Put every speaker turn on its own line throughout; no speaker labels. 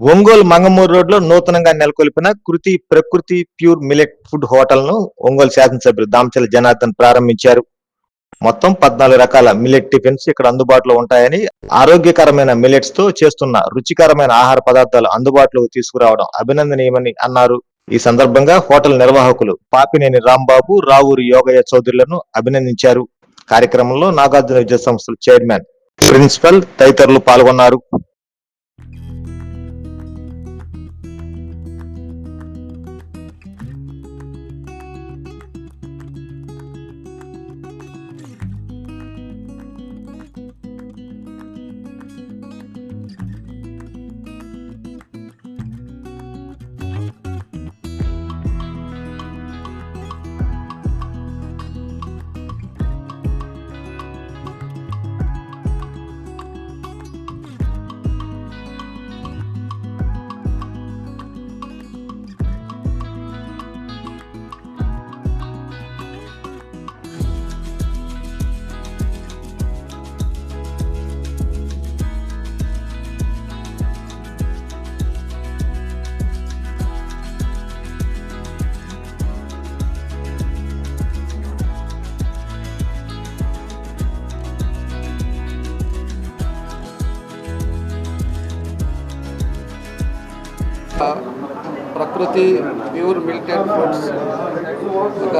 ఒంగోలు మంగమూరు రోడ్లో నూతనంగా నెలకొల్పిన Kriti Prakriti pure millet food హోటల్ను Ongole శాసనసభ్యులు దామచల జనార్దన్ ప్రారంభించారు. మొత్తం పద్నాలుగు రకాల మిలెట్ టిఫిన్స్ ఇక్కడ అందుబాటులో ఉంటాయని ఆరోగ్యకరమైన మిలెట్స్తో చేస్తున్న రుచికరమైన ఆహార పదార్థాలు అందుబాటులోకి తీసుకురావడం అభినందనీయమని అన్నారు. ఈ సందర్భంగా హోటల్ నిర్వాహకులు పాపినేని రాంబాబు రావూరి యోగయ్య చౌదరులను అభినందించారు. కార్యక్రమంలో నాగార్జున విద్యా సంస్థల చైర్మన్ ప్రిన్సిపల్ తదితరులు పాల్గొన్నారు.
ప్రకృతి ప్యూర్ మిల్క్ అండ్ ఫ్రూట్స్ ఒక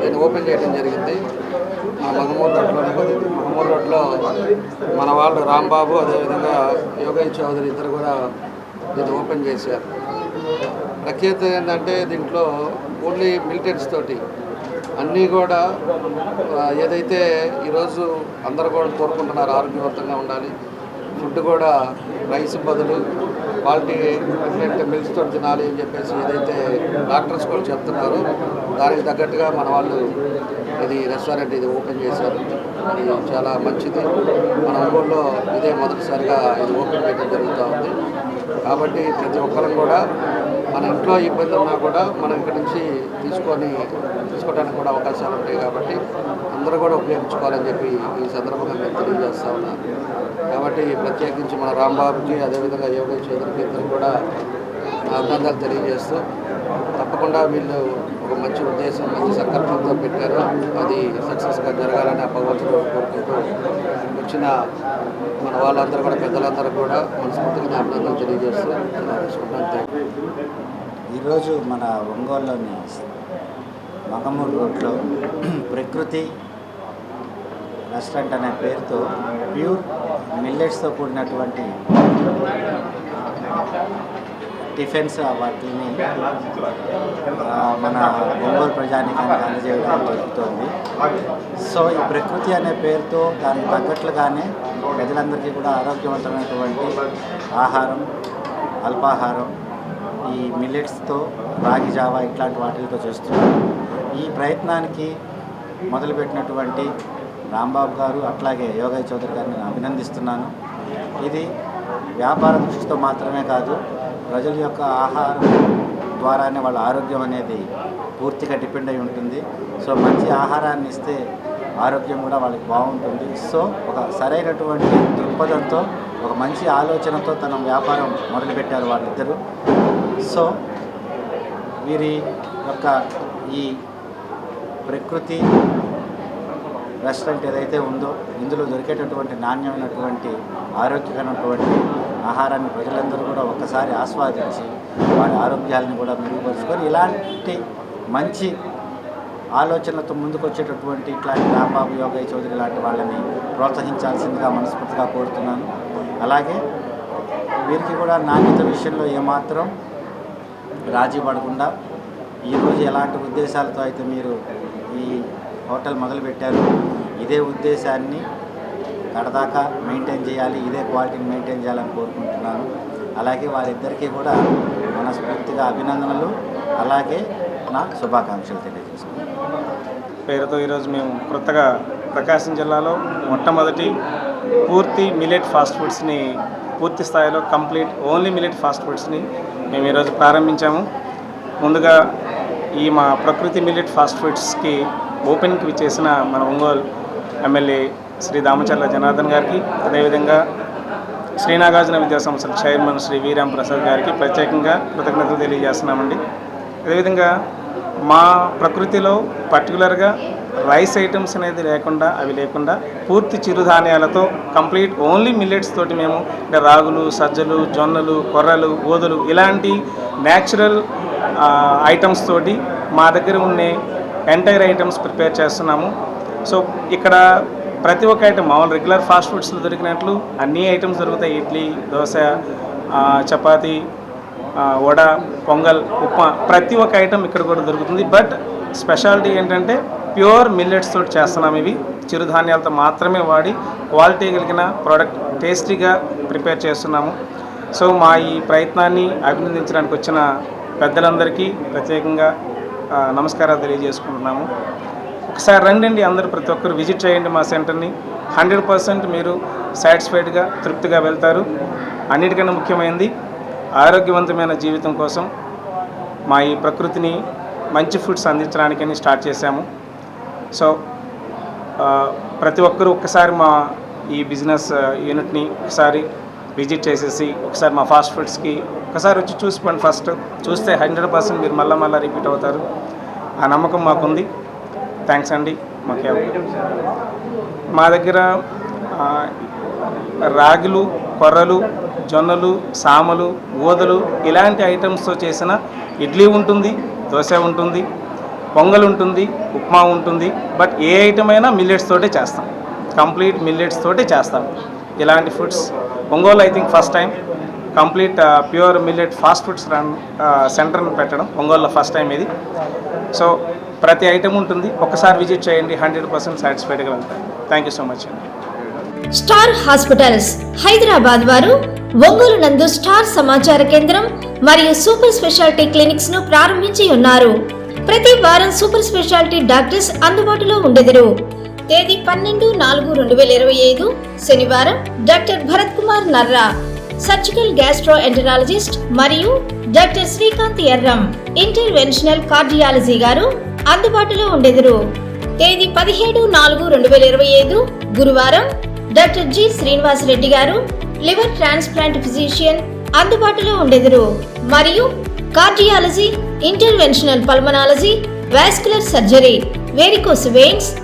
దీన్ని ఓపెన్ చేయడం జరిగింది. మా మంగమూరు రోడ్లో మంగమూరు రోడ్లో మన వాళ్ళు రాంబాబు అదేవిధంగా యోగేష్ చౌదరి ఇద్దరు కూడా దీన్ని ఓపెన్ చేశారు. ప్రఖ్యాత ఏంటంటే దీంట్లో ఓన్లీ మిలిటెంట్స్ తోటి అన్నీ కూడా ఏదైతే ఈరోజు అందరూ కూడా కోరుకుంటున్నారు ఆరోగ్యవంతంగా ఉండాలి ఫుడ్ కూడా రైస్ బదులు క్వాలిటీ డిఫరెంట్ మిల్క్స్ తినాలి అని చెప్పేసి ఏదైతే డాక్టర్స్ కూడా చెప్తున్నారు దానికి తగ్గట్టుగా మన వాళ్ళు ఇది రెస్టారెంట్ ఇది ఓపెన్ చేశారు. ఇది చాలా మంచిది. మన ఒంగోలులో ఇదే మొదటిసారిగా ఇది ఓపెన్ చేయడం జరుగుతూ ఉంది. కాబట్టి ప్రతి ఒక్కరం కూడా మన ఇంట్లో ఇబ్బంది ఉన్నా కూడా మనం ఇక్కడ నుంచి తీసుకొని తీసుకోవడానికి కూడా అవకాశాలు ఉంటాయి కాబట్టి అందరూ కూడా ఉపయోగించుకోవాలని చెప్పి ఈ సందర్భంగా మేము తెలియజేస్తా ఉన్నాను కాబట్టి ప్రత్యేకించి మన రాంబాబుకి అదేవిధంగా యోగేష్ చౌదరికి ఇద్దరు కూడా అభినందనలు తెలియజేస్తూ తప్పకుండా వీళ్ళు ఒక మంచి ఉద్దేశం మంచి సంకల్పంతో పెట్టారు. అది సక్సెస్గా జరగాలని ఆ భగవంతుడు కోరుకుంటూ వచ్చిన మన వాళ్ళందరూ కూడా పెద్దలందరూ కూడా మనస్ఫూర్తిగా అభినందనలు తెలియజేస్తూ
ఈరోజు మన ఒంగోలులోని మగమూరు రోడ్లో ప్రకృతి రెస్టారెంట్ అనే పేరుతో ప్యూర్ మిల్లెట్స్తో కూడినటువంటి టిఫిన్స్ వాటిని మన ఒంగోలు ప్రజానికానికి అందజేయడం జరుగుతుంది. సో ఈ ప్రకృతి అనే పేరుతో దానికి తగ్గట్లుగానే ప్రజలందరికీ కూడా ఆరోగ్యవంతమైనటువంటి ఆహారం అల్పాహారం ఈ మిల్లెట్స్తో రాగి జావా ఇట్లాంటి వాటితో చేస్తున్నారు. ఈ ప్రయత్నానికి మొదలుపెట్టినటువంటి రాంబాబు గారు అట్లాగే యోగయ్య చౌదరి గారిని అభినందిస్తున్నాను. ఇది వ్యాపార దృష్టితో మాత్రమే కాదు ప్రజల యొక్క ఆహారం ద్వారానే వాళ్ళ ఆరోగ్యం అనేది పూర్తిగా డిపెండ్ అయి ఉంటుంది. సో మంచి ఆహారాన్ని ఇస్తే ఆరోగ్యం కూడా వాళ్ళకి బాగుంటుంది. సో ఒక సరైనటువంటి దృక్పథంతో ఒక మంచి ఆలోచనతో తన వ్యాపారం మొదలుపెట్టారు వాళ్ళిద్దరూ. సో వీరి యొక్క ఈ ప్రకృతి రెస్టారెంట్ ఏదైతే ఉందో ఇందులో దొరికేటటువంటి నాణ్యమైనటువంటి ఆరోగ్యకరమైనటువంటి ఆహారాన్ని ప్రజలందరూ కూడా ఒక్కసారి ఆస్వాదించి వారి ఆరోగ్యాలను కూడా మెరుగుపరుచుకొని ఇలాంటి మంచి ఆలోచనలతో ముందుకు వచ్చేటటువంటి ఇట్లాంటి రాంబాబు యోగయ్య చౌదరి లాంటి వాళ్ళని ప్రోత్సహించాల్సిందిగా మనస్ఫూర్తిగా కోరుతున్నాను. అలాగే వీరికి కూడా నాణ్యత విషయంలో ఏమాత్రం రాజీ పడకుండా ఈరోజు ఎలాంటి ఉద్దేశాలతో అయితే మీరు ఈ హోటల్ మొదలుపెట్టారు ఇదే ఉద్దేశాన్ని కడదాకా మెయింటైన్ చేయాలి ఇదే క్వాలిటీని మెయింటైన్ చేయాలని కోరుకుంటున్నాను. అలాగే వారిద్దరికీ కూడా మనస్ఫూర్తిగా అభినందనలు అలాగే నా శుభాకాంక్షలు తెలియజేసుకున్నాను
పేరుతో ఈరోజు మేము కొత్తగా ప్రకాశం జిల్లాలో మొట్టమొదటి పూర్తి మిలెట్ ఫాస్ట్ ఫుడ్స్ని పూర్తి స్థాయిలో కంప్లీట్ ఓన్లీ మిలెట్ ఫాస్ట్ ఫుడ్స్ని మేము ఈరోజు ప్రారంభించాము. ముందుగా ఈ మా ప్రకృతి మిలెట్ ఫాస్ట్ ఫుడ్స్కి ఓపెన్కి చేసిన మన ఒంగోలు ఎమ్మెల్యే శ్రీ దామచర్ల జనార్దన్ గారికి అదేవిధంగా శ్రీనాగార్జున విద్యా సంస్థల చైర్మన్ శ్రీ వీరాం ప్రసాద్ గారికి ప్రత్యేకంగా కృతజ్ఞతలు తెలియజేస్తున్నామండి. అదేవిధంగా మా ప్రకృతిలో పర్టికులర్గా రైస్ ఐటమ్స్ అనేది లేకుండా అవి లేకుండా పూర్తి చిరుధాన్యాలతో కంప్లీట్ ఓన్లీ మిల్లెట్స్ తోటి మేము అంటే రాగులు సజ్జలు జొన్నలు కొర్రలు గోధులు ఇలాంటి న్యాచురల్ ఐటమ్స్ తోటి మా దగ్గర ఉండే ఎంటైర్ ఐటమ్స్ ప్రిపేర్ చేస్తున్నాము. సో ఇక్కడ ప్రతి ఒక్క ఐటమ్ మామూలు రెగ్యులర్ ఫాస్ట్ ఫుడ్స్లో దొరికినట్లు అన్ని ఐటమ్స్ దొరుకుతాయి. ఇడ్లీ దోశ చపాతి వడ పొంగల్ ఉప్మా ప్రతి ఒక్క ఐటమ్ ఇక్కడ కూడా దొరుకుతుంది. బట్ స్పెషాలిటీ ఏంటంటే ప్యూర్ మిల్లెట్స్ తోటి చేస్తున్నాం ఇవి. చిరుధాన్యాలతో మాత్రమే వాడి క్వాలిటీ కలిగిన ప్రోడక్ట్ టేస్టీగా ప్రిపేర్ చేస్తున్నాము. సో మా ఈ ప్రయత్నాన్ని అభినందించడానికి వచ్చిన పెద్దలందరికీ ప్రత్యేకంగా నమస్కారాలు తెలియజేసుకుంటున్నాము. ఒకసారి రండి అందరూ ప్రతి ఒక్కరు విజిట్ చేయండి మా సెంటర్ని. హండ్రెడ్ పర్సెంట్ మీరు సాటిస్ఫైడ్గా తృప్తిగా వెళ్తారు. అన్నిటికన్నా ముఖ్యమైనది ఆరోగ్యవంతమైన జీవితం కోసం మా ఈ ప్రకృతిని మంచి ఫుడ్స్ అందించడానికని స్టార్ట్ చేశాము. సో ప్రతి ఒక్కరూ ఒక్కసారి మా ఈ బిజినెస్ యూనిట్ని ఒకసారి విజిట్ చేసేసి ఒకసారి మా ఫాస్ట్ ఫుడ్స్కి ఒకసారి వచ్చి చూసుకోండి ఫస్ట్. చూస్తే హండ్రెడ్ పర్సెంట్ మీరు మళ్ళీ మళ్ళీ రిపీట్ అవుతారు. ఆ నమ్మకం మాకుంది. థ్యాంక్స్ అండి. మాకు మా దగ్గర రాగులు కొర్రలు జొన్నలు సామలు ఊదలు ఇలాంటి ఐటమ్స్తో చేసిన ఇడ్లీ ఉంటుంది దోశ ఉంటుంది పొంగల్ ఉంటుంది ఉప్మా ఉంటుంది. బట్ ఏ ఐటమ్ అయినా మిల్లెట్స్ తోటే చేస్తాం. కంప్లీట్ మిల్లెట్స్ తోటే చేస్తాం. ఇలాంటి foods. Ongole I think first time. Complete pure millet fast foods run సెంటర్ని పెట్టడం ఒంగోలులో ఫస్ట్ టైం ఇది. సో ప్రతి ఐటమ్ ఉంటుంది. ఒక్కసారి విజిట్ చేయండి. హండ్రెడ్ పర్సెంట్ సాటిస్ఫైడ్గా వెళ్తాను థ్యాంక్ యూ సో మచ్ అండి
స్టార్ హాస్పిటల్స్ హైదరాబాద్ వారు ఒంగోలు నందు స్టార్ సమాచార కేంద్రం మరియు సూపర్ స్పెషాలిటీ క్లినిక్స్ను ప్రారంభించి ఉన్నారు. ప్రతి వారం సూపర్ స్పెషాలిటీ డాక్టర్స్ అందుబాటులో ఉండెదరు. తేదీ పన్నెండు నాలుగు రెండు వేల ఇరవై ఐదు శనివారం doctor Bharath Kumar Narra. Surgical gastroenterologist మరియు doctor Srikanth Erram interventional cardiology గారు అందుబాటులో ఉండెదరు. తేదీ పదిహేడు నాలుగు రెండు వేల ఇరవై ఐదు గురువారం. డాక్టర్ జి శ్రీనివాస్ రెడ్డి గారు లివర్ ట్రాన్స్ప్లాంట్ ఫిజిషియన్ అందుబాటులో ఉండెదరు. మరియు cardiology interventional pulmonology vascular surgery varicose veins